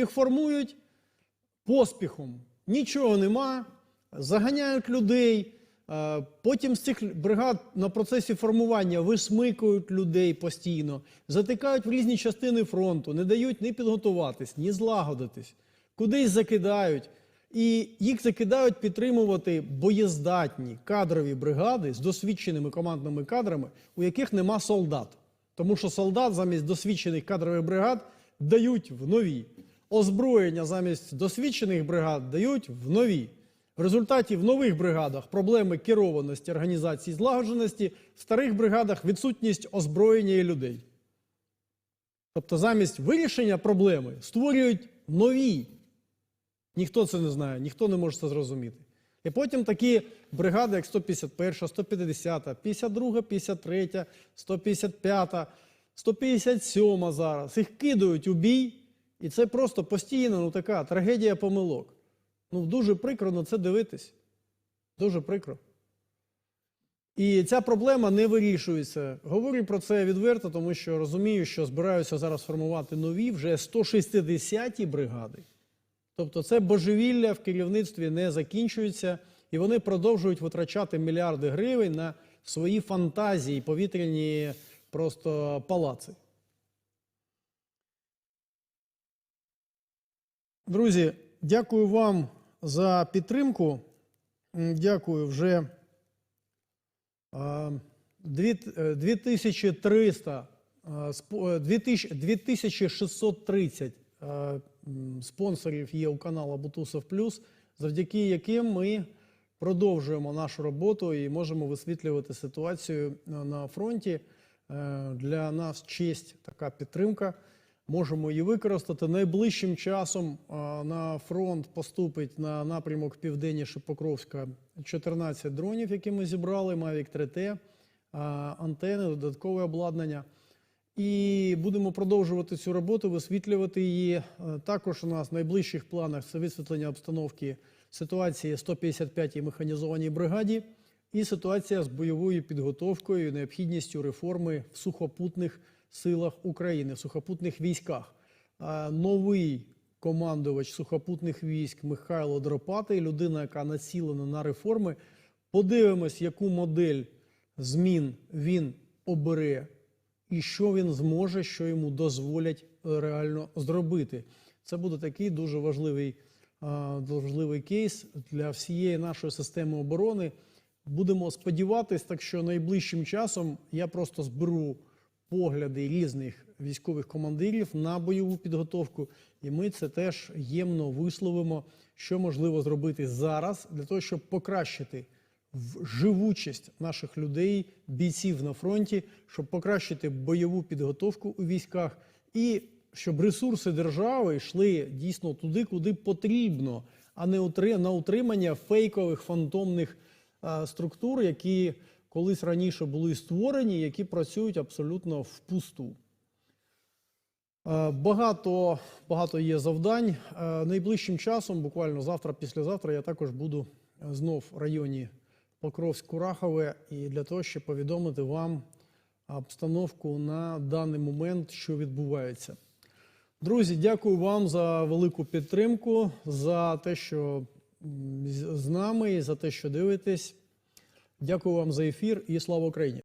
Їх формують поспіхом. Нічого нема, заганяють людей. е, Потім з цих бригад на процесі формування висмикують людей постійно, затикають в різні частини фронту, не дають ні підготуватись, ні злагодитись, кудись закидають. І їх закидають підтримувати боєздатні кадрові бригади з досвідченими командними кадрами, у яких нема солдат. Тому що солдат замість досвідчених кадрових бригад дають в нові. Озброєння замість досвідчених бригад дають в нові. В результаті в нових бригадах проблеми керованості, організації, злагодженості, в старих бригадах відсутність озброєння і людей. Тобто замість вирішення проблеми створюють нові. Ніхто це не знає, ніхто не може це зрозуміти. І потім такі бригади, як 151, 150, 52, 53, 155, 157 зараз, їх кидають у бій, і це просто постійно ну, така трагедія помилок. Ну, дуже прикро на це дивитись. Дуже прикро. І ця проблема не вирішується. Говорю про це відверто, тому що розумію, що збираюся зараз формувати нові вже 160-ті бригади. Тобто це божевілля в керівництві не закінчується, і вони продовжують витрачати мільярди гривень на свої фантазії, повітряні просто палаци. Друзі, дякую вам за підтримку. Дякую вже а, е, 2300, а, спо- е, 2000 2630 спонсорів є у каналу Бутусов Плюс, завдяки яким ми продовжуємо нашу роботу і можемо висвітлювати ситуацію на- на фронті. Е, Для нас честь така підтримка. Можемо її використати. Найближчим часом на фронт поступить на напрямок південніше Покровська 14 дронів, які ми зібрали, Mavic 3T, а, антени, додаткове обладнання. І будемо продовжувати цю роботу, висвітлювати її. Е, Також у нас в найближчих планах це висвітлення обстановки ситуації 155-й механізованій бригаді і ситуація з бойовою підготовкою необхідністю реформи в сухопутних силах України, в сухопутних військах. Новий командувач сухопутних військ Михайло Дропатий, людина, яка націлена на реформи. Подивимось, яку модель змін він обере і що він зможе, що йому дозволять е, реально зробити. Це буде такий дуже важливий, важливий кейс для всієї нашої системи оборони. Будемо сподіватися, так що найближчим часом я просто зберу погляди різних військових командирів на бойову підготовку, і ми це теж ємно висловимо, що можливо зробити зараз для того, щоб покращити живучість наших людей, бійців на фронті, щоб покращити бойову підготовку у військах і щоб ресурси держави йшли дійсно туди, куди потрібно, а не на утримання фейкових фантомних структур, які колись раніше були створені, які працюють абсолютно впусту. Е, Багато, багато є завдань. Е, Найближчим часом, буквально завтра, післязавтра, я також буду е, знов в районі Покровськ-Курахове і для того, щоб повідомити вам обстановку на даний момент, що відбувається. Друзі, дякую вам за велику підтримку, за те, що з нами, за те, що дивитесь. Дякую вам за ефір і слава Україні!